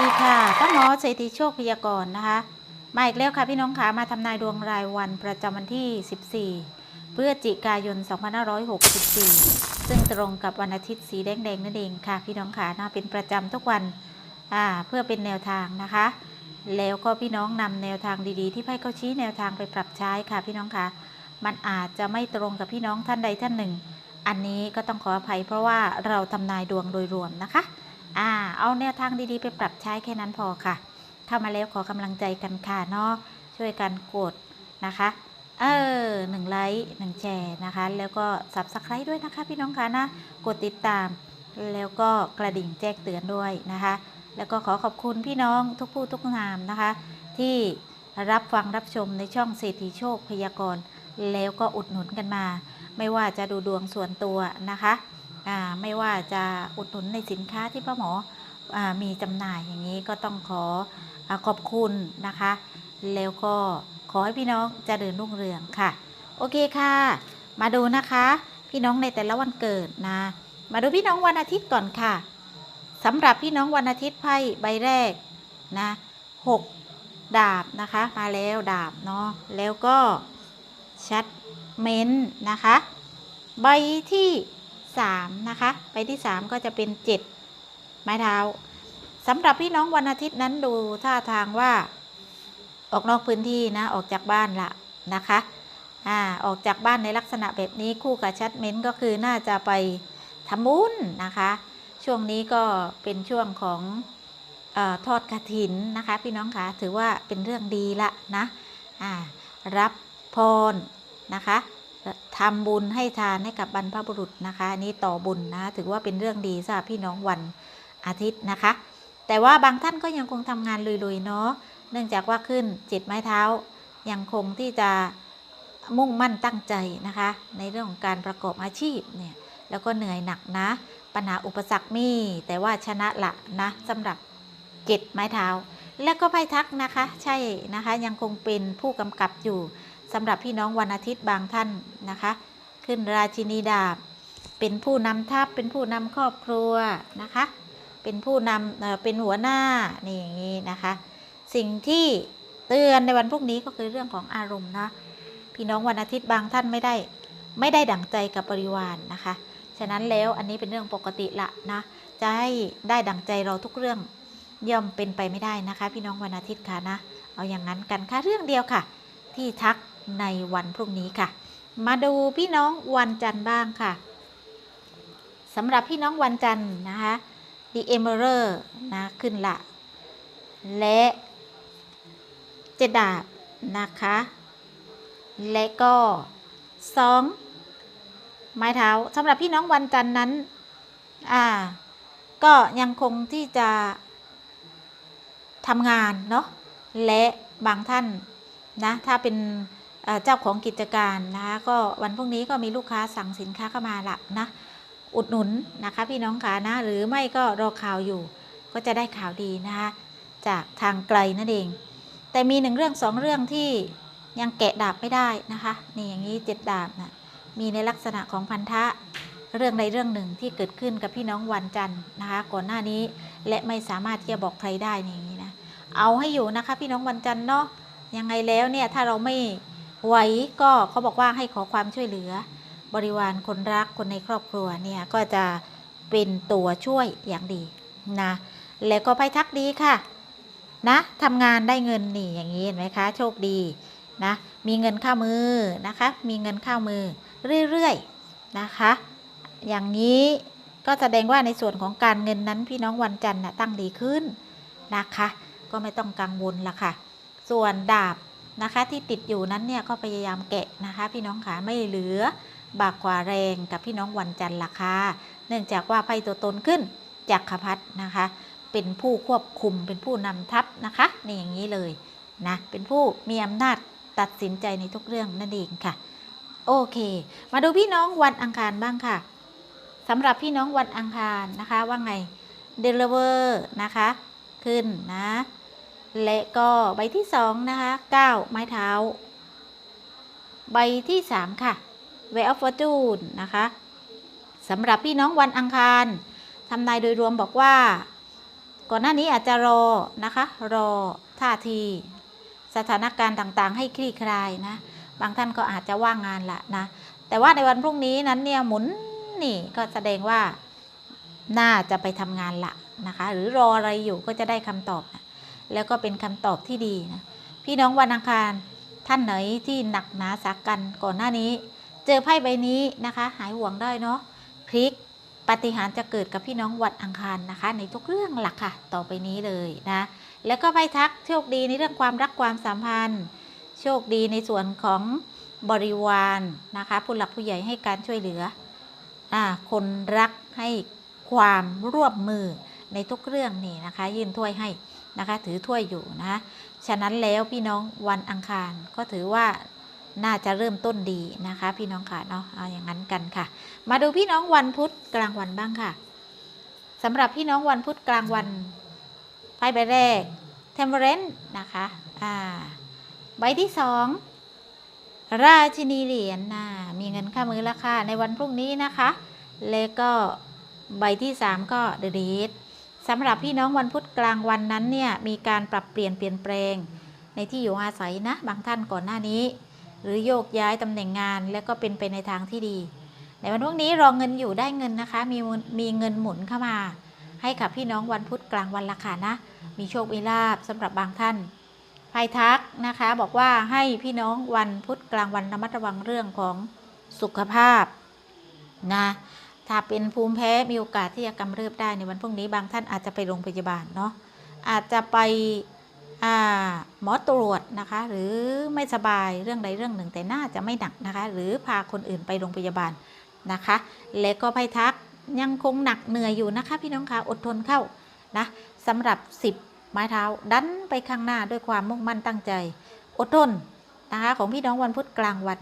ดีค่ะป้าหมอเศรษฐีโชคพยากรณ์นะคะมาอีกแล้วค่ะพี่น้องคะมาทำนายดวงรายวันประจำวันที่ 14 พฤศจิกายน 2564 ซึ่งตรงกับวันอาทิตย์สีแดงๆนั่นเองค่ะ พี่น้องคะนะเป็นประจำทุกวันอ่าเพื่อเป็นแนวทางนะคะ แล้วก็พี่น้องนำแนวทางดีๆ ที่ไพ่เขาชี้แนวทางไปปรับใช้ค่ะ พี่น้องคะมันอาจจะไม่ตรงกับพี่น้องท่านใดท่านหนึ่ง อันนี้ก็ต้องขออภัยเพราะว่าเราทำนายดวงโดยรวมนะคะ อ่า เอาแนวทางดีๆ ไปปรับใช้แค่นั้นพอค่ะ เข้ามาแล้วขอกำลังใจกันค่ะเนาะ ช่วยกันกดนะคะ เออหนึ่งไลค์หนึ่งแชร์นะคะ แล้วก็สับสไครด้วยนะคะพี่น้องคะนะ กดติดตาม แล้วก็กระดิ่งแจ้งเตือนด้วยนะคะ แล้วก็ขอขอบคุณพี่น้องทุกผู้ทุกนามนะคะ ที่รับฟังรับชมในช่องเศรษฐีโชคพยากรณ์แล้วก็อุดหนุนกันมา ไม่ว่าจะดูดวงส่วนตัวนะคะ ไม่ว่าจะอุดหนุนในสินค้าที่ป้าหมออมีจำหน่ายอย่างนี้ก็ต้องขออขอบคุณนะคะ แล้วก็ขอให้พี่น้องเจริญรุ่งเรืองค่ะ โอเคค่ะ มาดูนะคะ พี่น้องในแต่ละวันเกิดนะ มาดูพี่น้องวันอาทิตย์ก่อนค่ะสำหรับพี่น้องวันอาทิตย์ไพ่ใบแรกนะหกดาบนะคะ มาแล้วดาบเนาะแล้วก็ชัดเม้นนะคะ ใบที่ 3 นะคะใบที่ 3 ก็จะเป็น 7 ไม้เท้าสำหรับพี่น้องวันอาทิตย์นั้นดูท่าทางว่า ออกนอกพื้นที่นะ ออกจากบ้านละนะคะอ่าออกจากบ้านในลักษณะแบบนี้คู่กับชัดเม้นก็คือน่าจะไปทำบุญนะคะ ช่วงนี้ก็เป็นช่วงของอทอดกระถินนะคะ พี่น้องคะถือว่าเป็นเรื่องดีละนะอ่ารับพรนะคะ ทำบุญให้ทานให้กับบรรพบุรุษนะคะอันนี้ต่อบุญนะถือว่าเป็นเรื่องดีสำหรับพี่น้องวันอาทิตย์นะคะ แต่ว่าบางท่านก็ยังคงทำงานลุยๆเนาะเนื่องจากว่าขึ้นจ็ดไม้เท้ายังคงที่จะมุ่งมั่นตั้งใจนะคะ ในเรื่องของการประกอบอาชีพเนี่ยแล้วก็เหนื่อยหนักนะ ปัญหาอุปสรรคมีแต่ว่าชนะละนะสำหรับจ็ดไม้เท้า แล้วก็ไพ่ทักนะคะ ใช่นะคะยังคงเป็นผู้กำกับอยู่ สำหรับพี่น้องวันอาทิตย์บางท่านนะคะ ขึ้นราชินีดาบ เป็นผู้นำทัพเป็นผู้นำครอบครัวนะคะ เป็นผู้นำเออเป็นหัวหน้านี่อย่างนี้นะคะ สิ่งที่เตือนในวันพรุ่งนี้ก็คือเรื่องของอารมณ์นะพี่น้องวันอาทิตย์บางท่านไม่ได้ไม่ได้ดั่งใจกับบริวารนนะคะ ฉะนั้นแล้วอันนี้เป็นเรื่องปกติละนะจะให้ได้ดั่งใจเราทุกเรื่องย่อมเป็นไปไม่ได้นะคะ พี่น้องวันอาทิตย์ค่ะนะ เอาอย่างนั้นกันค่ะเรื่องเดียวค่ะ ที่ทัก ในวันพรุ่งนี้ค่ะ มาดูพี่น้องวันจันทร์บ้างค่ะสำหรับพี่น้องวันจันทร์นะคะ The Emerald นะขึ้นละ และเจดดาบนะคะ และก็สองไม้เท้าสำหรับพี่น้องวันจันทร์นั้น อ่า ก็ยังคงที่จะทำงานเนาะและบางท่านนะ ถ้าเป็น เจ้าของกิจการนะคะก็วันพรุ่งนี้ก็มีลูกค้าสั่งสินค้าเข้ามาละนะอุดหนุนนะคะพี่น้องขานะ หรือไม่ก็รอข่าวอยู่ ก็จะได้ข่าวดีนะคะจากทางไกลนั่นเอง แต่มีหนึ่งเรื่องสองเรื่องที่ยังแกะดาบไม่ได้นะคะนี่อย่างนี้เจ็ดดาบนะมีในลักษณะของพันธะเรื่องใดเรื่องหนึ่งที่เกิดขึ้นกับพี่น้องวันจันทร์นะคะก่อนหน้านี้และไม่สามารถที่จะบอกใครได้นี่อย่างนี้นะเอาให้อยู่นะคะ พี่น้องวันจันทร์เนาะยังไงแล้วเนี่ยถ้าเราไม่ หวก็เขาบอกว่าให้ขอความช่วยเหลือบริวารคนรักคนในครอบครัวเนี่ยก็จะเป็นตัวช่วยอย่างดีนะแล้วก็ไพ่ทักดีค่ะนะทำงานได้เงินนี่อย่างนี้เห็นไหมคะ โชคดีนะมีเงินเข้ามือนะคะ มีเงินเข้ามือเรื่อยๆนะคะ อย่างนี้ก็แสดงว่าในส่วนของการเงินนั้นพี่น้องวันจันทร์นะตั้งดีขึ้นนะคะ ก็ไม่ต้องกังวลละค่ะ ส่วนดาบ นะคะ ที่ติดอยู่นั้นเนี่ยก็พยายามแกะนะคะ พี่น้องขาไม่เหลือบากกว่าแรงกับพี่น้องวันจันทร์ราคาเนื่องจากว่าไพ่ตัวตนขึ้นจากขพัดนะคะ เป็นผู้ควบคุมเป็นผู้นำทัพนะคะนี่อย่างนี้เลยนะเป็นผู้มีอำนาจตัดสินใจในทุกเรื่องนั่นเองค่ะ โอเค มาดูพี่น้องวันอังคารบ้างค่ะสำหรับพี่น้องวันอังคารนะคะว่าไงเดลเวอร์นะคะ ขึ้นนะ และก็ใบที่สองนะคะ9 ไม้เท้า ใบที่สามค่ะ Way of Fortune นะคะสำหรับพี่น้องวันอังคารทำนายโดยรวมบอกว่า ก่อนหน้านี้อาจจะรอนะคะ รอท่าที สถานการณ์ต่างๆ ให้คลี่คลายนะ บางท่านก็อาจจะว่างงานละนะ แต่ว่าในวันพรุ่งนี้นั้นเนี่ยหมุนนี่ก็แสดงว่าน่าจะไปทำงานละนะคะ หรือรออะไรอยู่ก็จะได้คำตอบนะ แล้วก็เป็นคำตอบที่ดีนะพี่น้องวันอังคารท่านไหนที่หนักหนาสากันก่อนหน้านี้ เจอไพ่ใบนี้นะคะ หายห่วงได้เนาะพลิกปฏิหารจะเกิดกับพี่น้องวันอังคารนะคะ ในทุกเรื่องหลักค่ะ ต่อไปนี้เลยนะแล้วก็ไพ่ทักโชคดีในเรื่องความรักความสัมพันธ์ โชคดีในส่วนของบริวารนะคะ ผู้หลักผู้ใหญ่ให้การช่วยเหลืออคนรักให้ความร่วมมือในทุกเรื่องนี่นะคะ ยื่นถ้วยให้ นะคะถือถ้วยอยู่นะฉะนั้นแล้วพี่น้องวันอังคารก็ถือว่าน่าจะเริ่มต้นดีนะคะ พี่น้องค่ะเนาะเอาอย่างนั้นกันค่ะ มาดูพี่น้องวันพุธกลางวันบ้างค่ะสำหรับพี่น้องวันพุธกลางวันไพ่ใบแรกเทมเ r รนนะคะอ่าใบที่สองราชินีเหรียญนะมีเงินค่ามือราคาในวันพรุ่งนี้นะคะ แล้วก็ใบที่สามก็เดอะเด สำหรับพี่น้องวันพุธกลางวันนั้นเนี่ยมีการปรับเปลี่ยนเปลี่ยนแปลง ในที่อยู่อาศัยนะบางท่านก่อนหน้านี้ หรือโยกย้ายตำแหน่งงานแล้วก็เป็นไปในทางที่ดี ในวันพรุ่งนี้รองเงินอยู่ได้เงินนะคะ มีมีเงินหมุนเข้ามา ให้กับพี่น้องวันพุธกลางวันละค่ะนะมีโชคมีลาบสำหรับบางท่านไพทักนะคะบอกว่าให้พี่น้องวันพุธกลางวันระมัดระวังเรื่องของสุขภาพนะ ถ้าเป็นภูมิแพ้มีโอกาสที่จะกำเริบได้ในวันพรุ่งนี้บางท่านอาจจะไปโรงพยาบาลเนาะอาจจะไปหมอตรวจนะคะ หรือไม่สบายเรื่องใดเรื่องหนึ่งแต่น่าจะไม่หนักนะคะ หรือพาคนอื่นไปโรงพยาบาลนะคะ และก็ไพทักยังคงหนักเหนื่อยอยู่นะคะ พี่น้องคะอดทนเข้านะสำหรับ 10 ไม้เท้าดันไปข้างหน้าด้วยความมุ่งมั่นตั้งใจ อดทนนะคะของพี่น้องวันพุธกลางวัน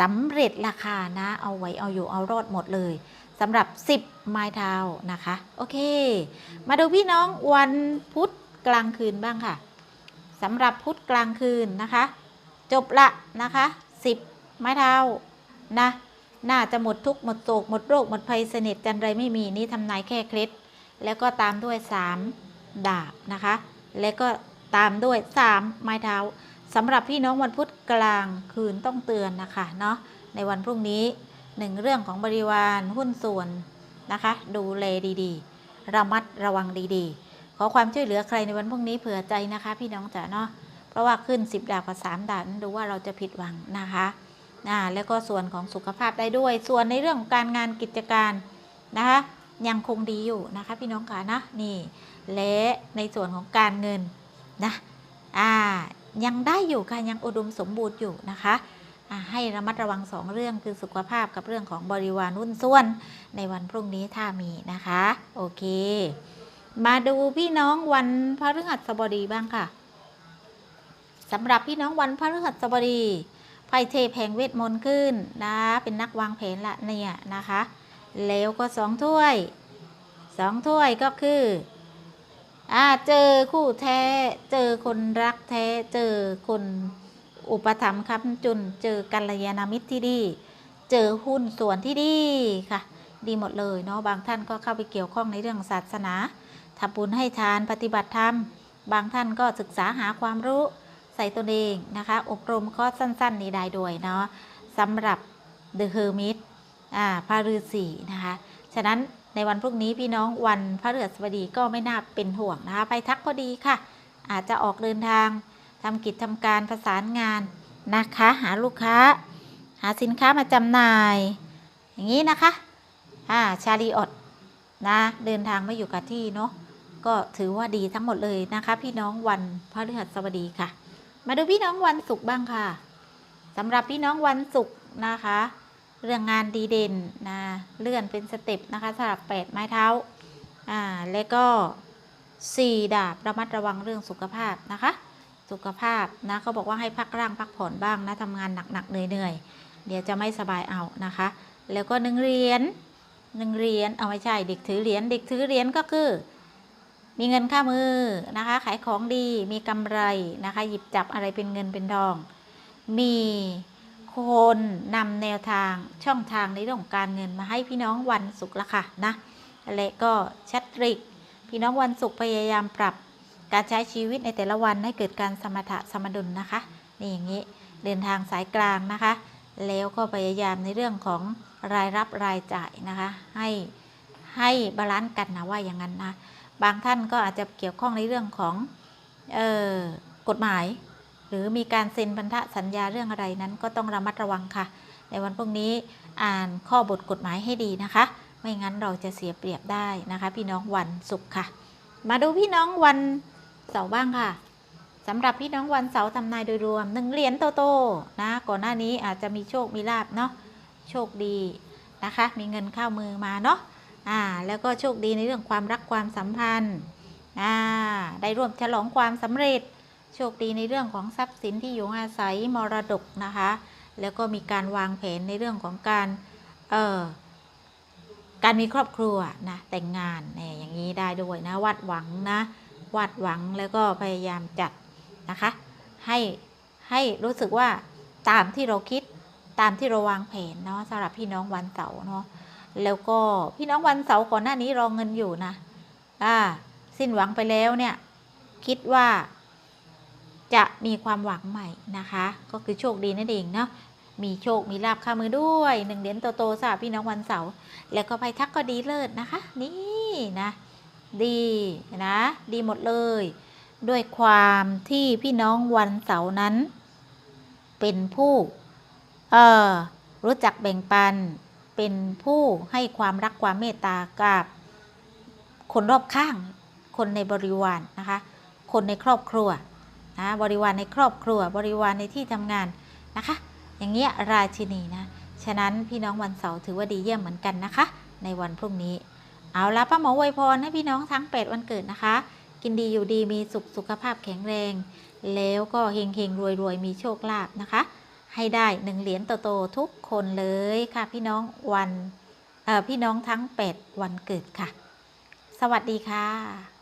สำเร็จราคานะ เอาไว้เอาอยู่เอารอดหมดเลยสำหรับ 10 ไม้เท้านะคะ โอเค มาดูพี่น้องวันพุธกลางคืนบ้างค่ะสำหรับพุธกลางคืนนะคะ จบละนะคะ 10 ไม้เท้านะน่าจะหมดทุกหมดโศกหมดโรคหมดภัยเสนิทจันไรไม่มีนี่ทำนายแค่เคล็ดแล้วก็ตามด้วย 3 ดาบนะคะ แล้วก็ตามด้วย 3 ไม้เท้า สำหรับพี่น้องวันพุธกลางคืนต้องเตือนนะคะเนาะในวันพรุ่งนี้หนึ่งเรื่องของบริวารหุ้นส่วนนะคะ ดูแลดีๆ ระมัดระวังดีๆ ขอความช่วยเหลือใครในวันพรุ่งนี้เผื่อใจนะคะ พี่น้องจ๋าเนาะเพราะว่าขึ้น 10 ดาวกับ3ดาวนั้นดูว่าเราจะผิดหวังนะคะอ่าแล้วก็ส่วนของสุขภาพได้ด้วย ส่วนในเรื่องของการงานกิจการนะคะยังคงดีอยู่นะคะพี่น้องค่ะนะนี่และในส่วนของการเงินนะอ่า ยังได้อยู่ค่ะยังอุดมสมบูรณ์อยู่นะคะให้ระมัดระวังสองเรื่องคือสุขภาพกับเรื่องของบริวารนุ่นส่วน ในวันพรุ่งนี้ถ้ามีนะคะ โอเค มาดูพี่น้องวันพฤหัสบดีบ้างค่ะสำหรับพี่น้องวันพฤหัสบดีไพ่เทพแห่งเวทมนต์ขึ้นนะเป็นนักวางแผนละเนี่ยนะคะ แล้วก็สองถ้วยสองถ้วยก็คือ อ่าเจอคู่แท้ เจอคนรักแท้ เจอคนอุปถัมภ์ค้ำจุน เจอกัลยาณมิตรที่ดี เจอหุ้นส่วนที่ดีค่ะ ดีหมดเลยเนาะบางท่านก็เข้าไปเกี่ยวข้องในเรื่องศาสนาทำบุญให้ทานปฏิบัติธรรม บางท่านก็ศึกษาหาความรู้ใส่ตัวเองนะคะ อบรมคอสสั้น ๆ นี้ได้ด้วยเนาะสำหรับ The Hermit อ่าพระฤาษีนะคะ ฉะนั้น ในวันพรุ่งนี้พี่น้องวันพระฤหัสบดีก็ไม่น่าเป็นห่วงนะคะ ไปทักก็ดีค่ะ อาจจะออกเดินทางทำกิจทำการประสานงานนะคะ หาลูกค้า หาสินค้ามาจำหน่าย อย่างนี้นะคะอ่าชาลีออดนะเดินทางไม่อยู่กับที่เนาะก็ถือว่าดีทั้งหมดเลยนะคะ พี่น้องวันพฤหัสบดีค่ะ มาดูพี่น้องวันศุกร์บ้างค่ะสำหรับพี่น้องวันศุกร์นะคะ เรื่องงานดีเด่นนะเลื่อนเป็นสเต็ปนะคะสำหรับ 8 ไม้เท้าอ่าแล้วก็ 4 ดาบระมัดระวังเรื่องสุขภาพนะคะ สุขภาพนะเขาบอกว่าให้พักร่างพักผ่อนบ้างนะทำงานหนักๆเหนื่อยๆเดี๋ยวจะไม่สบายเอานะคะ แล้วก็หนึ่งเหรียญหนึ่งเหรียญเอาไม่ใช่เด็กถือเหรียญเด็กถือเหรียญก็คือ มีเงินค่ามือนะคะ ขายของดีมีกำไรนะคะ หยิบจับอะไรเป็นเงินเป็นทอง มี คนนำแนวทางช่องทางในเรื่องของการเงินมาให้พี่น้องวันศุกร์ละค่ะนะและก็ชัดริก พี่น้องวันศุกร์พยายามปรับการใช้ชีวิตในแต่ละวันให้เกิดการสมถะสมดุลนะคะนี่อย่างนี้เดินทางสายกลางนะคะ แล้วก็พยายามในเรื่องของรายรับรายจ่ายนะคะ ให้ให้บาลานซ์กันนะว่าอย่างนั้นนะบางท่านก็อาจจะเกี่ยวข้องในเรื่องของเออกฎหมาย รือมีการเซ็นพันธสัญญาเรื่องอะไรนั้นก็ต้องระมัดระวังค่ะ ในวันพรุ่งนี้อ่านข้อบทกฎหมายให้ดีนะคะ ไม่งั้นเราจะเสียเปรียบได้นะคะ พี่น้องวันศุกร์ค่ะ มาดูพี่น้องวันเสาร์บ้างค่ะสำหรับพี่น้องวันเสาร์ทำนายโดยรวมหนึ่งเหรียญโตๆนะก่อนหน้านี้อาจจะมีโชคมีลาบเนาะโชคดีนะคะ มีเงินเข้ามือมาเนาะอ่าแล้วก็โชคดีในเรื่องความรักความสัมพันธ์อ่าได้ร่วมฉลองความสำเร็จ โชคดีในเรื่องของทรัพย์สินที่อยู่อาศัยมรดกนะคะ แล้วก็มีการวางแผนในเรื่องของการเอ่อการมีครอบครัวนะแต่งงานเนี่ยอย่างนี้ได้ด้วยนะวาดหวังนะวาดหวังแล้วก็พยายามจัดนะคะให้ให้รู้สึกว่าตามที่เราคิดตามที่เราวางแผนเนาะสำหรับพี่น้องวันเสาร์เนาะแล้วก็พี่น้องวันเสาร์ก่อนหน้านี้รองเงินอยู่นะอ่าสิ้นหวังไปแล้วเนี่ยคิดว่า จะมีความหวังใหม่นะคะ ก็คือโชคดีนั่นเองเนาะมีโชค มีลาบข้ามือด้วยหนึ่งเหรียญโตๆสำหรับพี่น้องวันเสาร์แล้วก็ไพทักก็ดีเลิศนะคะ นี่นะ ดีนะ ดีหมดเลย ด้วยความที่พี่น้องวันเสาร์นั้น เป็นผู้เอ่อรู้จักแบ่งปัน เป็นผู้ให้ความรักความเมตตากับ คนรอบข้าง คนในบริวารนะคะ คนในครอบครัว นะบริวารในครอบครัวบริวารในที่ทำงานนะคะ อย่างเงี้ยราชินีนะฉะนั้นพี่น้องวันเสาร์ถือว่าดีเยี่ยมเหมือนกันนะคะ ในวันพรุ่งนี้ เอาละป้าหมออวยพรให้พี่น้องทั้ง 8 วันเกิดนะคะ กินดีอยู่ดีมีสุขสุขภาพแข็งแรง แล้วก็เฮงเฮงรวยรวยมีโชคลาภนะคะ ให้ได้หนึ่งเหรียญโตๆทุกคนเลยค่ะ พี่น้องวันพี่น้องทั้ง 8 วันเกิดค่ะ สวัสดีค่ะ